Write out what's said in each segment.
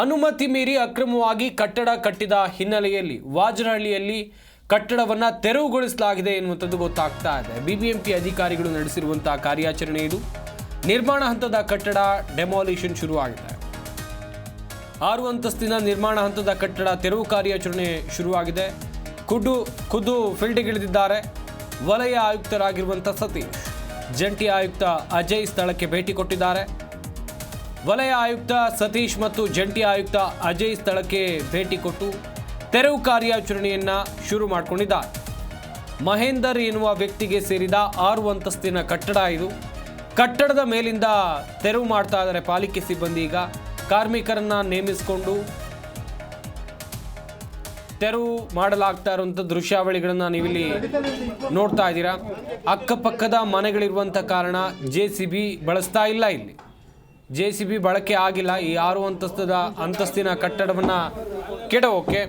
ಅನುಮತಿ ಮೀರಿ ಅಕ್ರಮವಾಗಿ ಕಟ್ಟಡ ಕಟ್ಟಿದ ಹಿನ್ನೆಲೆಯಲ್ಲಿ ವಾಜನಹಳ್ಳಿಯಲ್ಲಿ ಕಟ್ಟಡವನ್ನು ತೆರವುಗೊಳಿಸಲಾಗಿದೆ ಎನ್ನುವಂಥದ್ದು ಗೊತ್ತಾಗ್ತಾ ಇದೆ. ಬಿಬಿಎಂಪಿ ಅಧಿಕಾರಿಗಳು ನಡೆಸಿರುವಂತಹ ಕಾರ್ಯಾಚರಣೆ ಇದು. ನಿರ್ಮಾಣ ಹಂತದ ಕಟ್ಟಡ ಡೆಮಾಲಿಷನ್ ಶುರುವಾಗಿದೆ. ಆರು ಅಂತಸ್ತಿನ ನಿರ್ಮಾಣ ಹಂತದ ಕಟ್ಟಡ ತೆರವು ಕಾರ್ಯಾಚರಣೆ ಶುರುವಾಗಿದೆ. ಖುದ್ದು ಖುದ್ದು ಫೀಲ್ಡ್ಗಿಳಿದಿದ್ದಾರೆ. ವಲಯ ಆಯುಕ್ತರಾಗಿರುವಂಥ ಸತೀಶ್, ಜಂಟಿ ಆಯುಕ್ತ ಅಜಯ್ ಸ್ಥಳಕ್ಕೆ ಭೇಟಿ ಕೊಟ್ಟಿದ್ದಾರೆ. ವಲಯ ಆಯುಕ್ತ ಸತೀಶ್ ಮತ್ತು ಜಂಟಿ ಆಯುಕ್ತ ಅಜಯ್ ಸ್ಥಳಕ್ಕೆ ಭೇಟಿ ಕೊಟ್ಟು ತೆರವು ಕಾರ್ಯಾಚರಣೆಯನ್ನ ಶುರು ಮಾಡಿಕೊಂಡಿದ್ದಾರೆ. ಮಹೇಂದರ್ ಎನ್ನುವ ವ್ಯಕ್ತಿಗೆ ಸೇರಿದ ಆರು ಅಂತಸ್ತಿನ ಕಟ್ಟಡ ಇದು. ಕಟ್ಟಡದ ಮೇಲಿಂದ ತೆರವು ಮಾಡ್ತಾ ಇದ್ದಾರೆ ಪಾಲಿಕೆ ಸಿಬ್ಬಂದಿ. ಈಗ ಕಾರ್ಮಿಕರನ್ನ ನೇಮಿಸಿಕೊಂಡು ತೆರವು ಮಾಡಲಾಗ್ತಾ ಇರುವಂಥ ದೃಶ್ಯಾವಳಿಗಳನ್ನ ನೀವಿಲ್ಲಿ ನೋಡ್ತಾ ಇದ್ದೀರಾ. ಅಕ್ಕಪಕ್ಕದ ಮನೆಗಳಿರುವಂಥ ಕಾರಣ ಜೆ ಸಿ ಬಿ ಬಳಸ್ತಾ ಇಲ್ಲ ಇಲ್ಲಿ. ಜೆ ಸಿ ಬಿ ಬಳಕೆ ಆಗಿಲ್ಲ ಈ ಆರು ಅಂತಸ್ತದ ಅಂತಸ್ತಿನ ಕಟ್ಟಡವನ್ನು ಕೆಡವೋಕೆ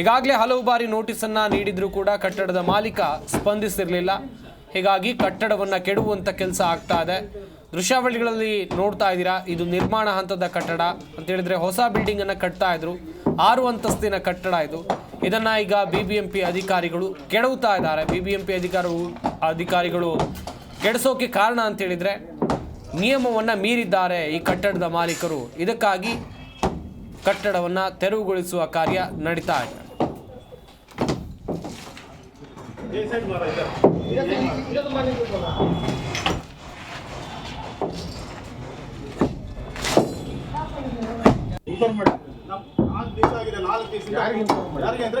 ಈಗಾಗಲೇ ಹಲವು ಬಾರಿ ನೋಟಿಸನ್ನು ನೀಡಿದರೂ ಕೂಡ ಕಟ್ಟಡದ ಮಾಲೀಕ ಸ್ಪಂದಿಸಿರಲಿಲ್ಲ. ಹೀಗಾಗಿ ಕಟ್ಟಡವನ್ನು ಕೆಡುವಂಥ ಕೆಲಸ ಆಗ್ತಾ ಇದೆ. ದೃಶ್ಯಾವಳಿಗಳಲ್ಲಿ ನೋಡ್ತಾ ಇದ್ದೀರಾ, ಇದು ನಿರ್ಮಾಣ ಹಂತದ ಕಟ್ಟಡ ಅಂತ ಹೇಳಿದ್ರೆ ಹೊಸ ಬಿಲ್ಡಿಂಗ್ ಅನ್ನ ಕಟ್ತಾ ಇದ್ರು. ಆರು ಅಂತಸ್ತಿನ ಕಟ್ಟಡ ಇದು. ಇದನ್ನ ಈಗ ಬಿ ಬಿ ಎಂ ಅಧಿಕಾರಿಗಳು ಕೆಡವುತ್ತಾ ಇದ್ದಾರೆ. ಬಿ ಬಿ ಎಂ ಪಿ ಅಧಿಕಾರಿಗಳು ಅಧಿಕಾರಿಗಳು ಕೆಡಿಸೋಕೆ ಕಾರಣ ಅಂತ ಹೇಳಿದ್ರೆ ನಿಯಮವನ್ನು ಮೀರಿದ್ದಾರೆ ಈ ಕಟ್ಟಡದ ಮಾಲೀಕರು. ಇದಕ್ಕಾಗಿ ಕಟ್ಟಡವನ್ನು ತೆರವುಗೊಳಿಸುವ ಕಾರ್ಯ ನಡೀತಾ ಇದೆ. ನಾಲ್ಕು ದಿವಸ ಆಗಿದೆ ನಾಲ್ಕು ದಿವಸ ಯಾರಿಗೆ ಅಂದ್ರೆ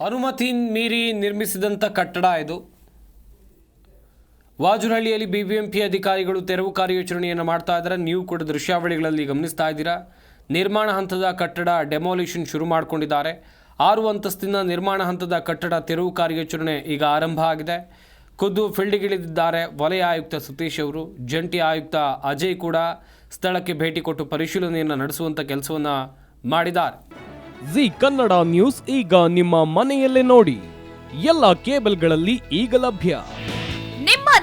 ಅನುಮತಿ ಮೀರಿ ನಿರ್ಮಿಸಿದಂಥ ಕಟ್ಟಡ ಇದು. ವಾಜುರಹಳ್ಳಿಯಲ್ಲಿ ಬಿಬಿಎಂಪಿ ಅಧಿಕಾರಿಗಳು ತೆರವು ಕಾರ್ಯಾಚರಣೆಯನ್ನು ಮಾಡ್ತಾ ಇದ್ದಾರೆ. ನೀವು ಕೂಡ ದೃಶ್ಯಾವಳಿಗಳಲ್ಲಿ ಗಮನಿಸ್ತಾ ಇದ್ದೀರಾ? ನಿರ್ಮಾಣ ಹಂತದ ಕಟ್ಟಡ ಡೆಮಾಲಿಷನ್ ಶುರು ಮಾಡಿಕೊಂಡಿದ್ದಾರೆ. ಆರು ಅಂತಸ್ತಿನ ನಿರ್ಮಾಣ ಹಂತದ ಕಟ್ಟಡ ತೆರವು ಕಾರ್ಯಾಚರಣೆ ಈಗ ಆರಂಭ ಆಗಿದೆ. ಖುದ್ದು ಫೀಲ್ಡ್ಗಿಳಿದಿದ್ದಾರೆ ವಲಯ ಆಯುಕ್ತ ಸತೀಶ್ ಅವರು. ಜಂಟಿ ಆಯುಕ್ತ ಅಜಯ್ ಕೂಡ ಸ್ಥಳಕ್ಕೆ ಭೇಟಿ ಕೊಟ್ಟು ಪರಿಶೀಲನೆಯನ್ನು ನಡೆಸುವಂಥ ಕೆಲಸವನ್ನು ಮಾಡಿದ್ದಾರೆ. ಜಿ ಕನ್ನಡ ನ್ಯೂಸ್ ಈಗ ನಿಮ್ಮ ಮನೆಯಲ್ಲೇ ನೋಡಿ. ಎಲ್ಲ ಕೇಬಲ್ಗಳಲ್ಲಿ ಈಗ ಲಭ್ಯ.